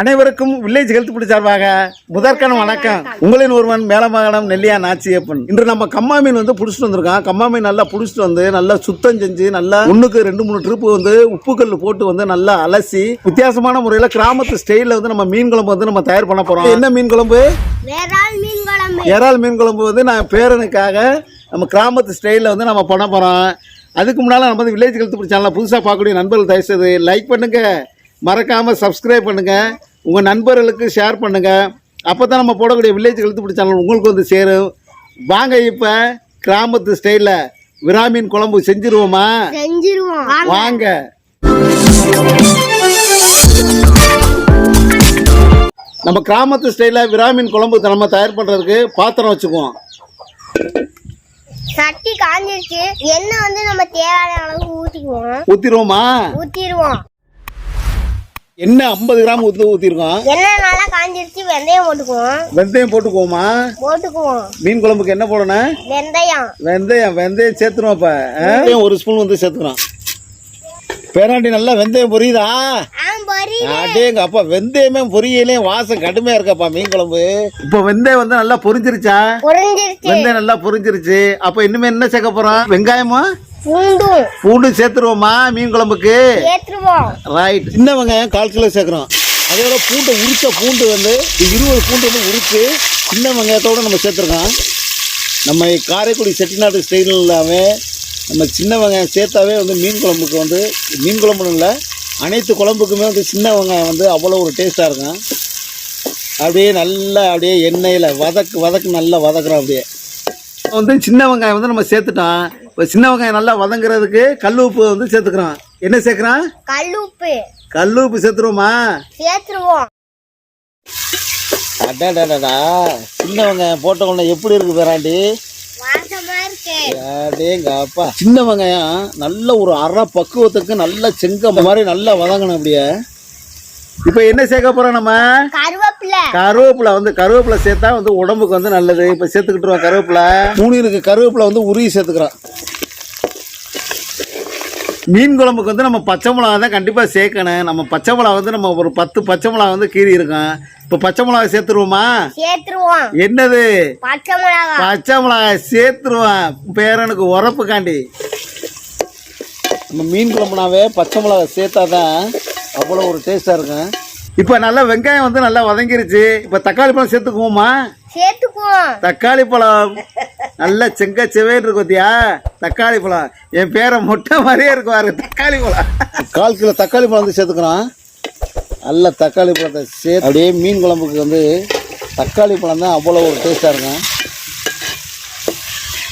அனைவருக்கும் village health பிடி சார்பாக முதற்கணம் வணக்கம். உங்களின் ஒருவன் மேலமகனம் நெல்லியா நாச்சியப்பன். இன்று நம்ம கம்மா மீன் வந்து பிடிச்சிட்டு வந்திருக்கோம் கம்மா மீன் நல்லா பிடிச்சிட்டு வந்து நல்லா சுத்தம் செஞ்சு நல்லா ஒண்ணுக்கு ரெண்டு மூணு ட்ரிப்பு வந்து உப்புக்கல் போட்டு வந்து நல்லா அலசி வித்தியாசமான முறையில் கிராமத்து ஸ்டைலில் வந்து நம்ம மீன் குழம்பு வந்து நம்ம தயார் பண்ண போறோம். என்ன மீன் குழம்பு? வேறால் மீன் குழம்பு. இறால் மீன் குழம்பு வந்து நான் பேரனுக்காக நம்ம கிராமத்து ஸ்டைலில் வந்து நம்ம பண்ண போகிறோம் அதுக்கு முன்னால் நம்ம வந்து வில்லேஜ் ஹெல்த் சேனலில் புதுசாக பார்க்கக்கூடிய நண்பர்கள் தயவுசெய்து லைக் பண்ணுங்க. மறக்காமல் சப்ஸ்கிரைப் பண்ணுங்க. உங்கள் நண்பர்களுக்கு ஷேர் பண்ணுங்க. அப்போ தான் நம்ம போடக்கூடிய வில்லேஜ் ஹெல்த் சேனல் உங்களுக்கு வந்து சேரும். வாங்க இப்போ கிராமத்து ஸ்டைலில் விராமீன் குழம்பு செஞ்சிருவோமா? செஞ்சிருவோம். வாங்க. நம்ம கிராமத்து ஸ்டைலில் விராமீன் குழம்பு நம்ம தயார் பண்ணுறதுக்கு பாத்திரம் வச்சுக்குவோம். சட்டி காஞ்சிருச்சு. எண்ணெய் வந்து நம்ம தேவையான அளவு ஊத்திக்குவோம். ஊற்றிடுவோமா ஊத்திடுவோம். எண்ணெய் ஐம்பது கிராம் ஊற்றி ஊற்றிருக்கோம் எண்ணெய் நல்லா காஞ்சிருச்சு வெந்தயம் போட்டுக்குவோம். வெந்தயம் போட்டுக்குவோமா? போட்டுக்குவோம். மீன் குழம்புக்கு என்ன போடணும்? வெந்தயம். வெந்தயம் வெந்தயம் சேர்த்துருவோம் இப்போ வெந்தயம் ஒரு ஸ்பூன் வந்து சேர்த்துக்கிறோம் பேராண்டி நல்லா வெந்தயம் பொரியுதா? ஆ பொரி அடேங்க அப்பா வெந்தயமே பொரியலே வாசம் கடுமையா இருக்கப்பா மீன் குழம்பு. இப்போ வெந்தயம் வந்து நல்லா பொரிஞ்சிருச்சா? பொரிஞ்சிருச்சு. வெந்தயம் நல்லா பொரிஞ்சிருச்சு. அப்போ இனிமே என்ன சேர்க்க போறோம்? வெங்காயமா? பூண்டும். பூண்டு சேர்த்துருவோமா? மீன் குழம்புக்கு? ரைட் சின்ன வெங்காயம் கால் கிலோ சேர்க்குறோம். அதோட பூண்டை உரிச்ச பூண்டு வந்து இருபது பூண்டு வந்து உரிச்சு சின்ன வெங்காயத்தோட நம்ம சேர்த்துருக்கோம். நம்ம காரைக்குடி செட்டிநாடு ஸ்டைலாவே நம்ம சின்ன வெங்காயம் சேர்த்தாவே வந்து மீன் குழம்புக்கு வந்து மீன் குழம்புன்னு இல்லை அனைத்து குழம்புக்குமே வந்து சின்ன வெங்காயம் வந்து அவ்வளோ ஒரு டேஸ்ட்டாக இருக்கும். அப்படியே நல்லா அப்படியே எண்ணெயில் வதக்கு வதக்கு நல்லா வதக்குறோம் அப்படியே. வந்து சின்ன வெங்காயம் வந்து நம்ம சேர்த்துட்டோம். சின்ன வெங்காயம் நல்லா வதங்குறதுக்கு கல் உப்பு வந்து சேர்த்துக்கிறோம் என்ன சேர்க்குறோம் கல்லுப்பு கல் உப்பு சேர்த்துருவோமா? சேர்த்துருவோம். அடாடாடா சின்ன வெங்காயம் போட்ட உடனே எப்படி இருக்கு பேராண்டி? அப்பா சின்ன வெங்காயம் நல்ல ஒரு அரை பக்குவத்துக்கு நல்ல செங்க மாதிரி நல்லா வதங்கணும் அப்படியே. இப்போ என்ன சேர்க்க போறோம் நம்ம? கருவேப்பிலை. வந்து கருவேப்பிலை சேர்த்தா வந்து உடம்புக்கு வந்து நல்லது. இப்போ சேர்த்துக்கிட்டுருவோம் கருவேப்பிலை. மூணு இருக்கு கருவேப்பிலை வந்து உருகி சேர்த்துக்கிறோம். மீன் குழம்புக்கு வந்து நம்ம பச்சை மிளகா தான் கண்டிப்பாக சேர்க்கணும். நம்ம பச்சை மிளகா வந்து நம்ம ஒரு பத்து பச்சை மிளகா வந்து கீறி இருக்கோம். இப்போ பச்சை மிளகா சேர்த்துருவோமா? சேர்த்துருவோம். என்னது? பச்சை மிளகா பச்சை மிளகா சேர்த்துருவேன் பேரனுக்கு உரப்புக்காண்டி. நம்ம மீன் குழம்புனாவே பச்சை மிளகா சேர்த்தா தான் அவ்வளோ ஒரு டேஸ்ட்டாக இருக்கும். இப்போ நல்லா வெங்காயம் வந்து நல்லா வதங்கிருச்சு. இப்போ தக்காளி பழம் சேர்த்துக்குவோமா? சேர்த்துக்குவோம். தக்காளி பழம். நல்ல செங்க செவேன்னு இருக்கு பார்த்தியா தக்காளி பழம். என் பேரை மொட்டை மாதிரியே இருக்கு பாரு தக்காளி பழம். கால் கிலோ தக்காளி பழம் வந்து சேர்த்துக்கிறோம் நல்ல தக்காளி பழத்தை சேர்த்து அப்படியே மீன் குழம்புக்கு வந்து தக்காளி பழம் தான் அவ்வளோ ஒரு டேஸ்ட்டாக இருக்கும்.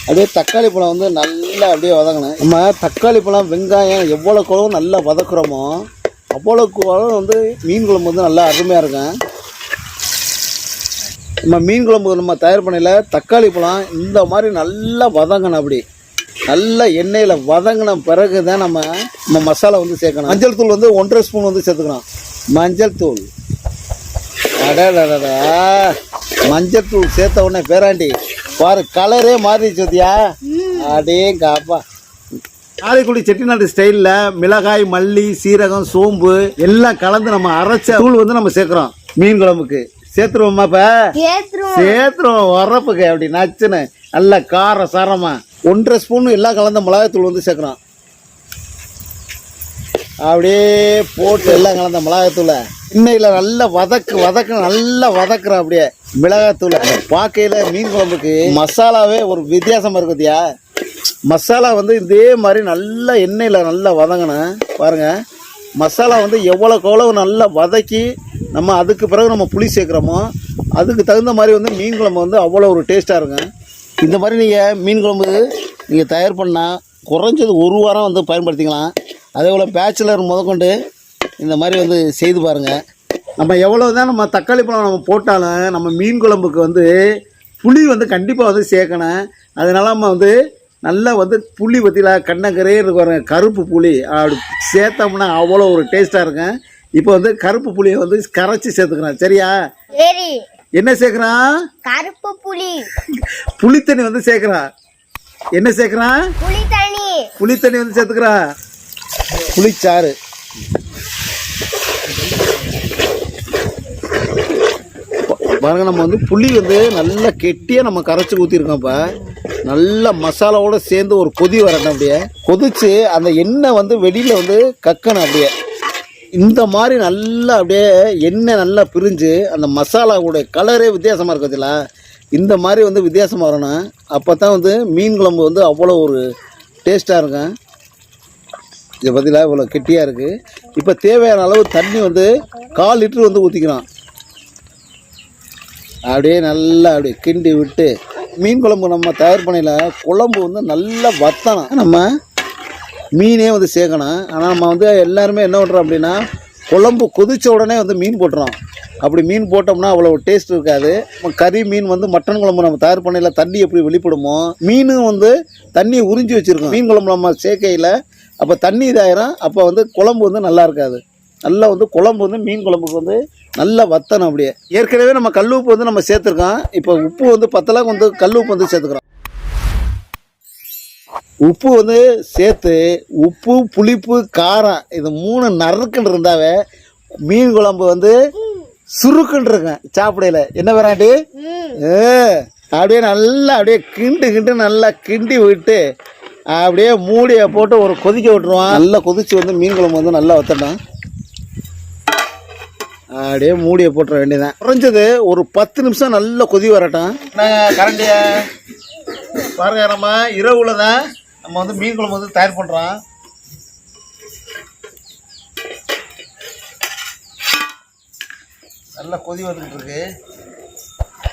அப்படியே தக்காளி பழம் வந்து நல்லா அப்படியே வதங்கணும். நம்ம தக்காளி பழம் வெங்காயம் எவ்வளோ குழம்பு நல்லா வதக்குறோமோ அவ்வளோ வந்து மீன் குழம்பு வந்து நல்லா அருமையாக இருக்கும். நம்ம மீன் குழம்பு நம்ம தயார் பண்ணல தக்காளி பழம் இந்த மாதிரி நல்லா வதங்கணும் அப்படி. நல்லா எண்ணெயில் வதங்கின பிறகு தான் நம்ம நம்ம மசாலா வந்து சேர்க்கணும். மஞ்சள் தூள் வந்து ஒன்றரை ஸ்பூன் வந்து சேர்த்துக்கணும். மஞ்சள் தூள். அடடடடா. மஞ்சள் தூள் சேர்த்த உடனே பேராண்டி பாரு கலரே மாறிடுச்சு பார்த்தியா காப்பா காரைக்குடி செட்டிநாடு ஸ்டைலில் மிளகாய் மல்லி சீரகம் சோம்பு எல்லாம் கலந்து நம்ம அரைச்ச தூள் வந்து நம்ம சேர்க்குறோம். மீன் குழம்புக்கு. சேர்த்துருவோமா இப்போ சேர்த்துருவோம். உரப்புக்கு அப்படி நச்சுன்னு. நல்ல கார சாரமா. ஒன்றரை ஸ்பூன் எல்லாம் கலந்த மிளகாய்த்தூள் வந்து சேர்க்குறோம். அப்படியே போட்டு எல்லாம் கலந்த மிளகாய்த்தூளை. எண்ணெயில் நல்லா வதக்கு வதக்கு நல்லா வதக்குறோம் அப்படியே. மிளகாய்த்தூளை. பார்க்கையில் மீன் குழம்புக்கு மசாலாவே ஒரு வித்தியாசமாக இருக்கு பார்த்தியா மசாலா வந்து இதே மாதிரி நல்லா எண்ணெயில் நல்லா வதங்கணும். பாருங்கள் மசாலா வந்து எவ்வளோக்கு எவ்வளோ நல்லா வதக்கி நம்ம அதுக்கு பிறகு நம்ம புளி சேர்க்குறோமோ அதுக்கு தகுந்த மாதிரி வந்து மீன் குழம்பு வந்து அவ்வளோ ஒரு டேஸ்ட்டாக இருக்கும் இந்த மாதிரி நீங்கள் மீன் குழம்பு நீங்கள் தயார் பண்ணால் குறைஞ்சது ஒரு வாரம் வந்து பயன்படுத்திக்கலாம். அதே போல் பேச்சுலர் முதற்கொண்டு இந்த மாதிரி வந்து செய்து பாருங்கள் நம்ம எவ்வளோ தான் நம்ம தக்காளி பழம் நம்ம போட்டாலும் நம்ம மீன் குழம்புக்கு வந்து புளி வந்து கண்டிப்பாக வந்து சேர்க்கணும். அதனால நம்ம வந்து நல்லா வந்து புளி பற்றியில் கண்ணக்கரே இருக்கிற கருப்பு புளி. அப்படி சேர்த்தோம்னா அவ்வளோ ஒரு டேஸ்ட்டாக இருக்கும். இப்போ வந்து கருப்பு புளியை வந்து கரைச்சி சேர்த்துக்கிறோம் சரியா? சரி. என்ன சேர்க்குறான்? கருப்பு புளி. புளித்தண்ணி வந்து சேர்க்குறான். என்ன சேர்க்குறான்? புளி தண்ணி புளித்தண்ணி வந்து சேர்த்துக்கிறான். புளிச்சாறு. பாருங்க நம்ம வந்து புளி வந்து நல்லா கெட்டியாக நம்ம கரைச்சி ஊற்றிருக்கோம் இப்போ. நல்ல மசாலாவோட சேர்ந்து ஒரு கொதி வரணும் அப்படியே. கொதிச்சு அந்த எண்ணெய் வந்து வெளியில் வந்து கக்கணும் அப்படியே. இந்த மாதிரி நல்லா அப்படியே எண்ணெய் நல்லா பிரிஞ்சு அந்த மசாலாவுடைய கலரே வித்தியாசமாக இருக்குதுல்ல இந்த மாதிரி வந்து வித்தியாசமாக வரணும். அப்போ தான் வந்து மீன் குழம்பு வந்து அவ்வளோ ஒரு டேஸ்ட்டாக இருக்கும். இதை பார்த்தீங்களா இவ்வளோ கெட்டியாக இருக்குது இப்போ தேவையான அளவு தண்ணி வந்து கால் லிட்டரு வந்து ஊற்றிக்கிறோம் அப்படியே நல்லா அப்படியே கிண்டி விட்டு மீன் குழம்பு நம்ம தயார் பண்ணையில் குழம்பு வந்து நல்லா வத்தணும் நம்ம மீனே வந்து சேர்க்கணும். ஆனால் நம்ம வந்து எல்லாருமே என்ன பண்ணுறோம் அப்படின்னா குழம்பு கொதித்த உடனே வந்து மீன் போட்டுறோம். அப்படி மீன் போட்டோம்னா அவ்வளோ டேஸ்ட் இருக்காது. கறி மீன் வந்து மட்டன் குழம்பு நம்ம தயார் பண்ணையில் தண்ணி எப்படி வெளிப்படுமோ மீனும் வந்து தண்ணியை உறிஞ்சி வச்சுருக்கோம். மீன் குழம்பு நம்ம சேர்க்கையில் அப்போ தண்ணி இதாயிரும். அப்போ வந்து குழம்பு வந்து நல்லா இருக்காது. நல்லா வந்து குழம்பு வந்து மீன் குழம்புக்கு வந்து நல்லா வத்தணும் அப்படியே. ஏற்கனவே நம்ம கல் உப்பு வந்து நம்ம சேர்த்துருக்கோம். இப்போ உப்பு வந்து பத்தலாக்கு வந்து கல் உப்பு வந்து சேர்த்துக்கிறோம். உப்பு வந்து சேர்த்து உப்பு புளிப்பு காரம் இது மூணு நறுக்குன்னு இருந்தாவே மீன் குழம்பு வந்து சுருக்குன்னு இருக்கும் சாப்பிடையில. என்ன வராண்டி அப்படியே நல்லா அப்படியே கிண்டு கிண்டு நல்லா கிண்டி விட்டு அப்படியே மூடியை போட்டு ஒரு கொதிக்க விட்டுருவான் நல்லா கொதிச்சு வந்து மீன் குழம்பு வந்து நல்லா வத்தட்டும் அப்படியே மூடியை போட்டுற வேண்டியதான் குறைஞ்சது ஒரு பத்து நிமிஷம் நல்லா கொதி வரட்டும். கரண்டிய பாருங்க நம்ம இரவுல தான் நம்ம வந்து மீன் குழம்பு வந்து தயார் பண்ணுறோம் நல்லா கொதி வந்துட்டு இருக்கு.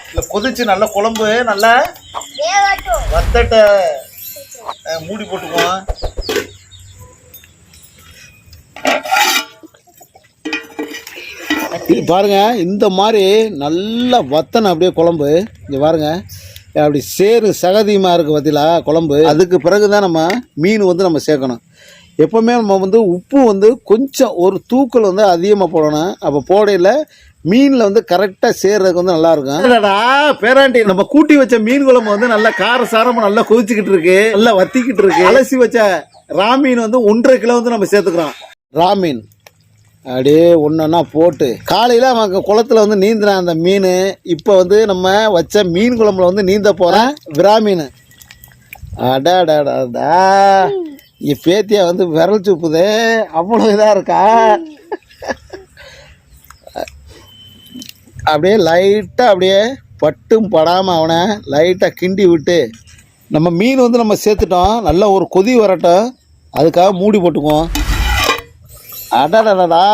இல்லை கொதிச்சு நல்லா குழம்பு நல்லா வத்தட்ட மூடி போட்டுக்குவோம். இது பாருங்க இந்த மாதிரி நல்லா வத்தன அப்படியே குழம்பு. இங்க பாருங்க. அப்படி சேரு சகதியமாக இருக்குது பார்த்தீங்களா குழம்பு. அதுக்கு பிறகு தான் நம்ம மீன் வந்து நம்ம சேர்க்கணும். எப்போவுமே நம்ம வந்து உப்பு வந்து கொஞ்சம் ஒரு தூக்கல் வந்து அதிகமாக போடணும். அப்போ போடையில் மீனில் வந்து கரெக்டாக சேர்றதுக்கு வந்து நல்லா இருக்கும். பேராண்டி நம்ம கூட்டி வச்ச மீன் குழம்பு வந்து நல்லா கார சாரமாக நல்லா கொதிச்சுக்கிட்டு இருக்கு. நல்லா வத்திக்கிட்டு இருக்கு. அலசி வச்ச ராமீன் வந்து ஒன்றரை கிலோ வந்து நம்ம சேர்த்துக்கிறோம். ராமீன் அப்படியே ஒன்றா போட்டு. காலையில் அவன் குளத்துல வந்து நீந்தினான் அந்த மீன். இப்போ வந்து நம்ம வச்ச மீன் குழம்புல வந்து நீந்த போகிறேன் விராமீன். அடாடாடாடா என் பேத்தியா வந்து விரல் சுப்புது. அவ்வளோ இதாக இருக்கா? அப்படியே லைட்டாக அப்படியே பட்டும் படாமல் அவனை லைட்டாக கிண்டி விட்டு நம்ம மீன் வந்து நம்ம சேர்த்துட்டோம். நல்லா ஒரு கொதி வரட்டும். அதுக்காக மூடி போட்டுக்குவோம். அடடடா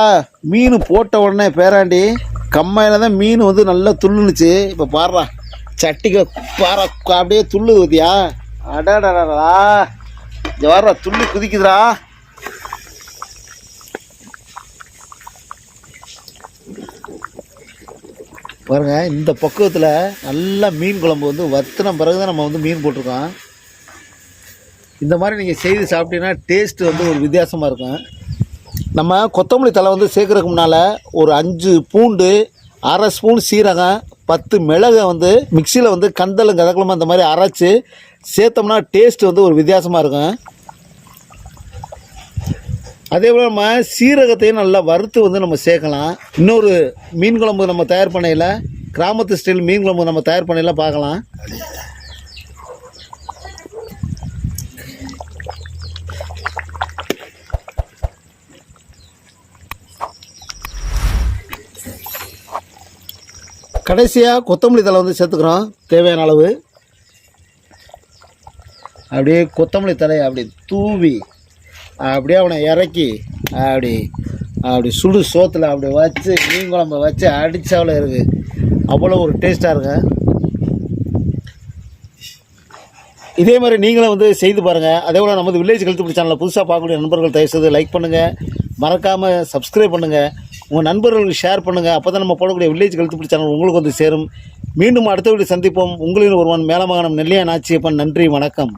மீன் போட்ட உடனே பேராண்டி கம்மாயில் தான் மீன் வந்து நல்லா துள்ளுனுச்சு. இப்போ பாடுறா சட்டிக்கு பாற அப்படியே துள்ளு ஊத்தியா அடடடா இங்கே வர்றா துள்ளி குதிக்குதுடா. பாருங்க இந்த பக்குவத்தில் நல்லா மீன் குழம்பு வந்து வத்தின பிறகு தான் நம்ம வந்து மீன் போட்டிருக்கோம். இந்த மாதிரி நீங்கள் செய்து சாப்பிட்டீங்கன்னா டேஸ்ட் வந்து ஒரு வித்தியாசமாக இருக்கும். நம்ம கொத்தமல்லி தலை வந்து சேர்க்குறதுக்கு முன்னால் ஒரு அஞ்சு பூண்டு அரை ஸ்பூன் சீரகம் பத்து மிளகை வந்து மிக்சியில் வந்து கந்தலும் கதக்கலமாக அந்த மாதிரி அரைச்சி சேர்த்தோம்னா டேஸ்ட் வந்து ஒரு வித்தியாசமாக இருக்கும். அதே போல் நம்ம சீரகத்தையும் நல்லா வறுத்து வந்து நம்ம சேர்க்கலாம். இன்னொரு மீன் குழம்பு நம்ம தயார் பண்ணையில் கிராமத்து ஸ்டைல் மீன் குழம்பு நம்ம தயார் பண்ணையில் பார்க்கலாம். கடைசியாக கொத்தமல்லி தழை வந்து சேர்த்துக்கிறோம். தேவையான அளவு. அப்படியே கொத்தமல்லி தலையை அப்படி தூவி அப்படியே அவனை இறக்கி அப்படி அப்படி சுடு சோத்தில் அப்படி வச்சு மீன் குழம்பு வச்சு அடிச்சாவில் இருக்குது அவ்வளோ ஒரு டேஸ்ட்டாக இருங்க இதே மாதிரி நீங்களும் வந்து செய்து பாருங்கள் அதே போல் நமது வில்லேஜ் கழுத்துப்படி சேனலில் புதுசாக பார்க்கக்கூடிய நண்பர்கள் தயவுசெய்து லைக் பண்ணுங்கள் மறக்காமல் சப்ஸ்கிரைப் பண்ணுங்கள் உங்கள் நண்பர்களுக்கு ஷேர் பண்ணுங்கள் அப்போ தான் நம்ம போடக்கூடிய வில்லேஜ் கழுத்துப்பிடி சேனல் உங்களுக்கு வந்து சேரும். மீண்டும் அடுத்த வீடு சந்திப்போம். உங்களின் ஒருவன் மேலமாகனம் நெல்லையா நாச்சியப்பன் நன்றி வணக்கம்.